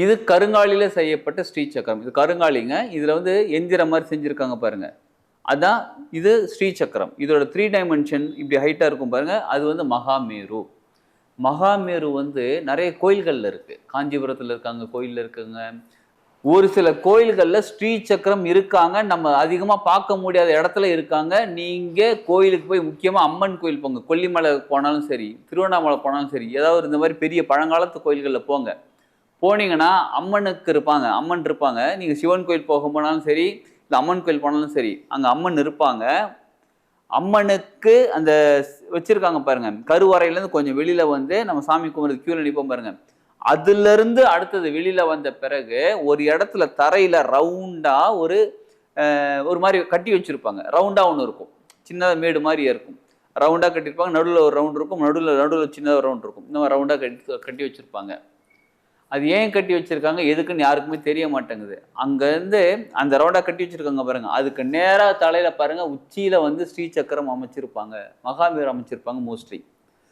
இது கருங்காலியில் செய்யப்பட்ட ஸ்ரீ சக்கரம் இது கருங்காலிங்க. இதில் வந்து எந்திரம் மாதிரி செஞ்சுருக்காங்க பாருங்க. அதான் இது ஸ்ரீ சக்கரம் இதோட த்ரீ டைமென்ஷன் இப்படி ஹைட்டாக இருக்கும் பாருங்கள் அது வந்து மகாமேரு. மகாமேரு வந்து நிறைய கோயில்களில் இருக்குது காஞ்சிபுரத்தில் இருக்காங்க கோயிலில் இருக்குங்க. ஒரு சில கோயில்களில் ஸ்ரீ சக்கரம் இருக்காங்க. நம்ம அதிகமாக பார்க்க முடியாத இடத்துல இருக்காங்க. நீங்கள் கோயிலுக்கு போய் முக்கியமாக அம்மன் கோயில் போங்க. கொல்லிமலை போனாலும் சரி திருவண்ணாமலை போனாலும் சரி ஏதாவது இந்த மாதிரி பெரிய பழங்காலத்து கோயில்களில் போங்க. போனீங்கன்னா அம்மனுக்கு இருப்பாங்க. அம்மன் இருப்பாங்க. நீங்கள் சிவன் கோயில் போக போனாலும் சரி இல்லை அம்மன் கோயில் போனாலும் சரி அங்கே அம்மன் இருப்பாங்க. அம்மனுக்கு அந்த வச்சுருக்காங்க பாருங்கள் பாருங்க. கருவறையிலேருந்து கொஞ்சம் வெளியில் வந்து நம்ம சாமி கும்பிட்றது கியூல நிற்போம் பாருங்கள் அதுலேருந்து அடுத்தது வெளியில் வந்த பிறகு ஒரு இடத்துல தரையில் ரவுண்டாக ஒரு ஒரு மாதிரி கட்டி வச்சுருப்பாங்க. ரவுண்டாக ஒன்று இருக்கும். சின்னதாக மேடு மாதிரி இருக்கும். ரவுண்டாக கட்டியிருப்பாங்க. நடுவில் ஒரு ரவுண்ட் இருக்கும். நடுவில் நடுவில் சின்னதாக ரவுண்ட் இருக்கும். இந்த மாதிரி ரவுண்டாக கட்டி கட்டி வச்சுருப்பாங்க. அது ஏன் கட்டி வச்சிருக்காங்க? எதுக்குன்னு யாருக்குமே தெரிய மாட்டேங்குது. அங்கேருந்து அந்த ரோடை கட்டி வச்சிருக்காங்க பாருங்க. அதுக்கு நேராக தலையில பாருங்க உச்சியில வந்து ஸ்ரீ சக்கரம் அமைச்சிருப்பாங்க. மகாவீர் அமைச்சிருப்பாங்க மோஸ்ட்லி